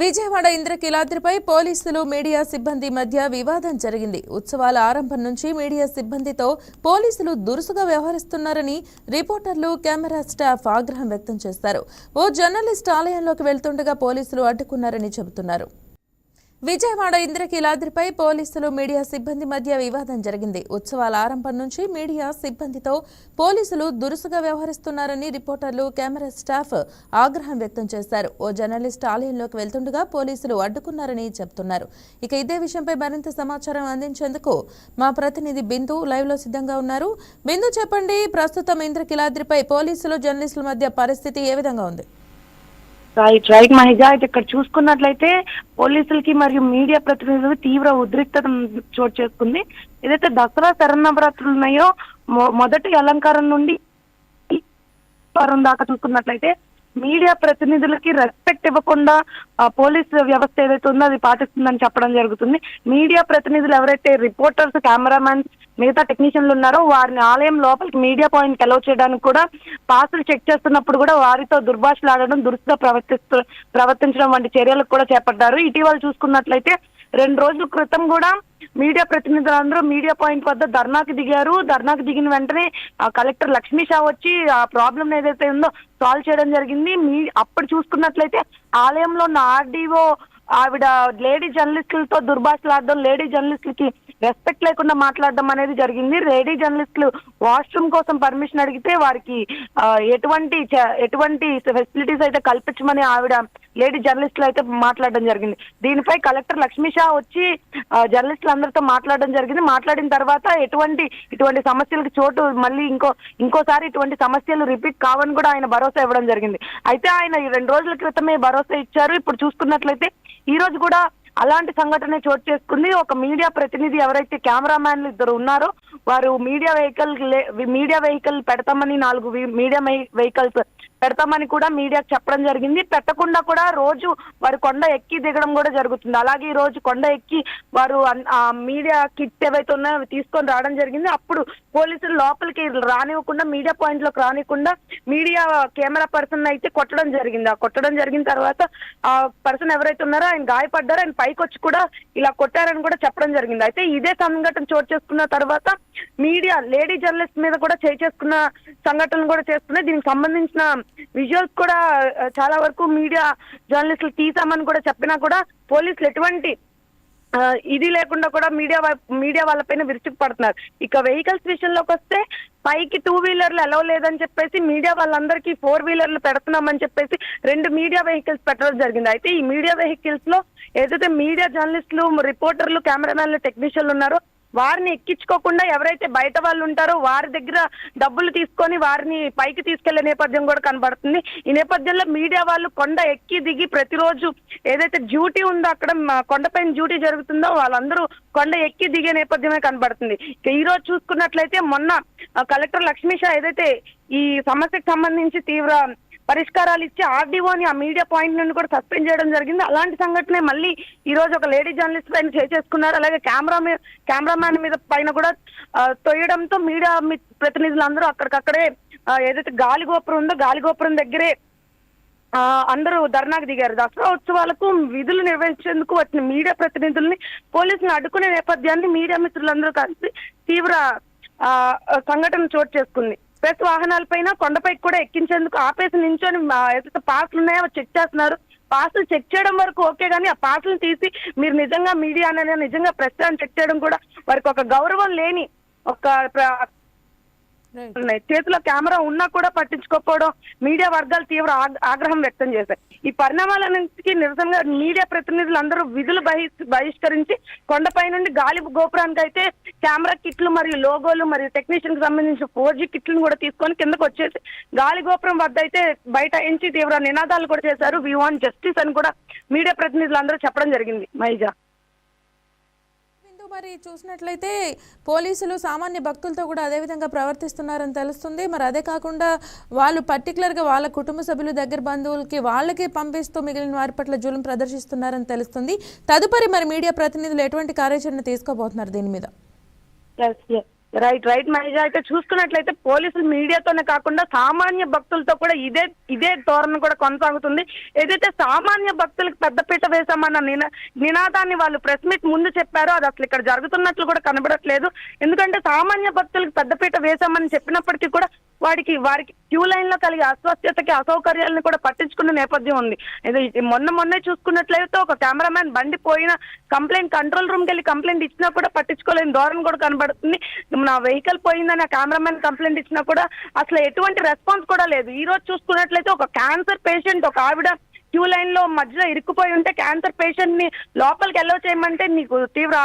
విజయవాడ ఇంద్రకీలాద్రిపై పోలీసులు మీడియా సిబ్బంది మధ్య వివాదం జరిగింది. ఉత్సవాల ఆరంభం నుంచి మీడియా సిబ్బందితో పోలీసులు దురుసుగా వ్యవహరిస్తున్నారని రిపోర్టర్లు కెమెరా స్టాఫ్ ఆగ్రహం వ్యక్తం చేస్తారు. ఓ జర్నలిస్ట్ ఆలయంలోకి వెళ్తుండగా పోలీసులు అడ్డుకున్నారని చెబుతున్నారు. విజయవాడ ఇంద్రకీలాద్రిపై పోలీసులు మీడియా సిబ్బంది మధ్య వివాదం జరిగింది. ఉత్సవాల ఆరంభం నుంచి మీడియా సిబ్బందితో పోలీసులు దురుసుగా వ్యవహరిస్తున్నారని రిపోర్టర్లు కెమెరా స్టాఫ్ ఆగ్రహం వ్యక్తం చేశారు. ఓ జర్నలిస్ట్ ఆలయంలోకి వెళ్తుండగా పోలీసులు అడ్డుకున్నారని చెబుతున్నారు. ఇక ఇదే విషయంపై మరింత సమాచారం అందించేందుకు మా ప్రతినిధి బిందు లైవ్లో సిద్ధంగా ఉన్నారు. బిందు చెప్పండి ప్రస్తుతం ఇంద్రకీలాద్రిపై పోలీసులు జర్నలిస్టుల మధ్య పరిస్థితి ఏ విధంగా ఉంది? రైట్ రైట్ మహిజ అయితే ఇక్కడ చూసుకున్నట్లయితే పోలీసులకి మరియు మీడియా ప్రతినిధులు తీవ్ర ఉద్రిక్తత చోటు చేసుకుంది. ఏదైతే దసరా శరణవరాత్రులు ఉన్నాయో మొదటి అలంకారం నుండి దాకా చూసుకున్నట్లయితే మీడియా ప్రతినిధులకి రెస్పెక్ట్ ఇవ్వకుండా పోలీస్ వ్యవస్థ ఏదైతే ఉందో అది పాటిస్తుందని చెప్పడం జరుగుతుంది. మీడియా ప్రతినిధులు ఎవరైతే రిపోర్టర్స్ కెమెరామెన్ మిగతా టెక్నీషియన్లు ఉన్నారో వారిని ఆలయం లోపలికి మీడియా పాయింట్ అలౌ చేయడానికి కూడా పాసులు చెక్ చేస్తున్నప్పుడు కూడా వారితో దుర్భాషలాడడం దురుసుగా ప్రవర్తిస్తూ ప్రవర్తించడం వంటి చర్యలకు కూడా చేపట్టారు. ఇటీవల చూసుకున్నట్లయితే రెండు రోజుల క్రితం కూడా మీడియా ప్రతినిధులందరూ మీడియా పాయింట్ వద్ద ధర్నాకి దిగారు. ధర్నాకి దిగిన వెంటనే ఆ కలెక్టర్ లక్ష్మీ షా వచ్చి ఆ ప్రాబ్లం ఏదైతే ఉందో సాల్వ్ చేయడం జరిగింది. మీ అప్పుడు చూసుకున్నట్లయితే ఆలయంలో ఉన్న ఆర్డీఓ ఆవిడ లేడీ జర్నలిస్టులతో దుర్భాషలాడడం లేడీ జర్నలిస్టులకి రెస్పెక్ట్ లేకుండా మాట్లాడడం అనేది జరిగింది. లేడీ జర్నలిస్టులు వాష్రూమ్ కోసం పర్మిషన్ అడిగితే వారికి ఎటువంటి ఎటువంటి ఫెసిలిటీస్ అయితే కల్పించమని ఆవిడ లేడీ జర్నలిస్టులు అయితే మాట్లాడడం జరిగింది. దీనిపై కలెక్టర్ లక్ష్మీ షా వచ్చి ఆ, జర్నలిస్టులందరితో మాట్లాడడం జరిగింది. మాట్లాడిన తర్వాత ఎటువంటి ఇటువంటి సమస్యలకు చోటు మళ్ళీ ఇంకో ఇంకోసారి ఇటువంటి సమస్యలు రిపీట్ కావని కూడా ఆయన భరోసా ఇవ్వడం జరిగింది. అయితే ఆయన ఈ రెండు రోజుల క్రితమే భరోసా ఇచ్చారు. ఇప్పుడు చూసుకున్నట్లయితే ఈ రోజు కూడా అలాంటి సంఘటన చోటు చేసుకుంది. ఒక మీడియా ప్రతినిధి ఎవరైతే కెమెరామ్యాన్లు ఇద్దరు ఉన్నారో వారు మీడియా వెహికల్ మీడియా వెహికల్ పెడతామని నాలుగు మీడియా వెహికల్స్ పెడతామని కూడా మీడియాకు చెప్పడం జరిగింది. పెట్టకుండా కూడా రోజు వారు కొండ ఎక్కి దిగడం కూడా జరుగుతుంది. అలాగే ఈ రోజు కొండ ఎక్కి వారు అన్- ఆ మీడియా కిట్ ఏవైతే ఉన్నాయో తీసుకొని రావడం జరిగింది. అప్పుడు పోలీసులు లోపలికి రానివ్వకుండా మీడియా పాయింట్లోకి రానివ్వకుండా మీడియా కెమెరా పర్సన్ అయితే కొట్టడం జరిగింది. ఆ కొట్టడం జరిగిన తర్వాత ఆ పర్సన్ ఎవరైతే ఉన్నారో ఆయన గాయపడ్డారో. ఆయన పైకి వచ్చి కూడా ఇలా కొట్టారని కూడా చెప్పడం జరిగింది. అయితే ఇదే సంఘటన చోటు చేసుకున్న తర్వాత మీడియా లేడీ జర్నలిస్ట్ మీద కూడా చేయి చేసుకున్న సంఘటనలు కూడా చేస్తున్నాయి. దీనికి సంబంధించిన విజువల్స్ కూడా చాలా వరకు మీడియా జర్నలిస్టులు తీసామని కూడా చెప్పినా కూడా పోలీసులు ఎటువంటి ఇది లేకుండా కూడా మీడియా మీడియా వాళ్ళపైన విరుచుకు పడుతున్నారు ఇక వెహికల్స్ విషయంలోకి వస్తే పైకి టూ వీలర్లు అలవ్ లేదని చెప్పేసి మీడియా వాళ్ళందరికీ ఫోర్ వీలర్లు పెడుతున్నామని చెప్పేసి రెండు మీడియా వెహికల్స్ పెట్టడం జరిగింది. అయితే ఈ మీడియా వెహికల్స్లో ఏదైతే మీడియా జర్నలిస్టులు రిపోర్టర్లు కెమెరామెన్లు టెక్నీషియన్లు ఉన్నారో వారిని ఎక్కించుకోకుండా ఎవరైతే బయట వాళ్ళు ఉంటారో వారి దగ్గర డబ్బులు తీసుకొని వారిని పైకి తీసుకెళ్ళే నేపథ్యం కూడా కనబడుతుంది. ఈ నేపథ్యంలో మీడియా వాళ్ళు కొండ ఎక్కి దిగి ప్రతిరోజు ఏదైతే డ్యూటీ ఉందో అక్కడ కొండపైన డ్యూటీ జరుగుతుందో వాళ్ళందరూ కొండ ఎక్కి దిగే నేపథ్యమే కనబడుతుంది. ఈ రోజు చూసుకున్నట్లయితే మొన్న కలెక్టర్ లక్ష్మీషా ఏదైతే ఈ సమస్యకు సంబంధించి తీవ్ర పరిష్కారాలు ఇచ్చి ఆర్డీఓని ఆ మీడియా పాయింట్ నుండి కూడా సస్పెండ్ చేయడం జరిగింది. అలాంటి సంఘటనే మళ్ళీ ఈ రోజు ఒక లేడీ జర్నలిస్ట్ పైన చేసుకున్నారు అలాగే కెమెరా కెమెరామ్యాన్ మీద పైన కూడా తొయ్యడంతో మీడియా ప్రతినిధులందరూ అక్కడికక్కడే ఏదైతే గాలి గోపురం ఉందో గాలి గోపురం దగ్గరే ఆ, అందరూ ధర్నాకు దిగారు. దసరా ఉత్సవాలకు విధులు నిర్వహించేందుకు వచ్చిన మీడియా ప్రతినిధుల్ని పోలీసులు అడ్డుకునే నేపథ్యాన్ని మీడియా మిత్రులందరూ కలిసి తీవ్ర ఆ, సంఘటన చోటు చేసుకుంది. ప్రెస్ వాహనాలపైన కొండపైకి కూడా ఎక్కించేందుకు ఆపేసి నించొని ఏదైతే పాసులు ఉన్నాయో అవి చెక్ చేస్తున్నారు. పాసులు చెక్ చేయడం వరకు ఓకే కానీ ఆ పాసులు తీసి మీరు నిజంగా మీడియా అనేది నిజంగా ప్రెస్ చెక్ చేయడం కూడా వారికి ఒక గౌరవం లేని ఒక చేతిలో కెమెరా ఉన్నా కూడా పట్టించుకోకపోవడం మీడియా వర్గాలు తీవ్ర ఆగ్రహం వ్యక్తం చేశాయి. ఈ పరిణామాలన్నింటికి నిరసనగా మీడియా ప్రతినిధులు అందరూ విధులు బహిష్కరించి కొండపై నుండి గాలి గోపురానికి అయితే కెమెరా కిట్లు మరియు లోగోలు మరియు టెక్నీషియన్కి సంబంధించిన ఫోర్ జీ కిట్లను కూడా తీసుకొని కిందకు వచ్చేసి గాలి గోపురం వద్ద అయితే బయట ఎంచి తీవ్ర నినాదాలు కూడా చేశారు. వి వాంట్ జస్టిస్ అని కూడా మీడియా ప్రతినిధులు అందరూ చెప్పడం జరిగింది. మైజా. మరి చూసినట్లయితే పోలీసులు సామాన్య భక్తులతో కూడా అదే విధంగా ప్రవర్తిస్తున్నారని తెలుస్తుంది. మరి అదే కాకుండా వాళ్ళు పర్టికులర్గా వాళ్ళ కుటుంబ సభ్యులు దగ్గర బంధువులకి వాళ్ళకి పంపిస్తూ మిగిలిన వారి పట్ల జూలం ప్రదర్శిస్తున్నారని తెలుస్తుంది. తదుపరి మరి మీడియా ప్రతినిధులు ఎటువంటి కార్యాచరణ తీసుకోబోతున్నారు దీని మీద? రైట్ రైట్ మహేష అయితే చూసుకున్నట్లయితే పోలీసులు మీడియాతోనే కాకుండా సామాన్య భక్తులతో కూడా ఇదే ఇదే ధోరణి కూడా కొనసాగుతుంది. ఏదైతే సామాన్య భక్తులకు పెద్దపీట వేశామన్న నినాదాన్ని వాళ్ళు ప్రెస్ మీట్ ముందు చెప్పారో అది అసలు ఇక్కడ జరుగుతున్నట్లు కూడా కనబడట్లేదు. ఎందుకంటే సామాన్య భక్తులకు పెద్దపీట వేశామని చెప్పినప్పటికీ కూడా వాడికి వారికి క్యూ లైన్లో కలిగే అస్వస్థతకి అసౌకర్యాలను కూడా పట్టించుకున్న నేపథ్యం ఉంది. ఇది మొన్న మొన్నే చూసుకున్నట్లయితే ఒక కెమెరామ్యాన్ బండి పోయిన కంప్లైంట్ కంట్రోల్ రూమ్ వెళ్ళి కంప్లైంట్ ఇచ్చినా కూడా పట్టించుకోలేని ధోరణి కూడా కనబడుతుంది. నా వెహికల్ పోయిందని ఆ కెమెరామ్యాన్ కంప్లైంట్ ఇచ్చినా కూడా అసలు ఎటువంటి రెస్పాన్స్ కూడా లేదు. ఈ రోజు చూసుకున్నట్లయితే ఒక క్యాన్సర్ పేషెంట్ ఒక ఆవిడ క్యూ లైన్లో మధ్యలో ఇరుక్కుపోయి ఉంటే క్యాన్సర్ పేషెంట్ని లోపలికి ఎల్లో చేయమంటే నీకు తీవ్ర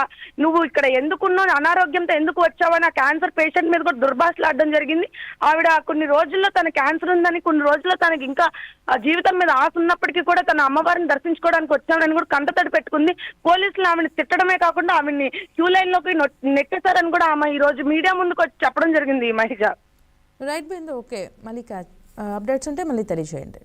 నువ్వు ఇక్కడ ఎందుకున్నావు? అనారోగ్యంతో ఎందుకు వచ్చావని ఆ క్యాన్సర్ పేషెంట్ మీద కూడా దుర్భాషలాడడం జరిగింది. ఆవిడ కొన్ని రోజుల్లో తన క్యాన్సర్ ఉందని కొన్ని రోజుల్లో తనకి ఇంకా ఆ జీవితం మీద ఆశ ఉన్నప్పటికీ కూడా తన అమ్మవారిని దర్శించుకోవడానికి వచ్చానని కూడా కంటతడి పెట్టుకుంది. పోలీసులు ఆమెను తిట్టడమే కాకుండా ఆమెని క్యూ లైన్లోకి నెట్టేశారని కూడా ఆమె ఈ రోజు మీడియా ముందుకు వచ్చి చెప్పడం జరిగింది ఈ మహిళ. Right Bindu okay. మళ్ళీ అప్డేట్స్ ఉంటే మళ్ళీ తెలియజేయండి.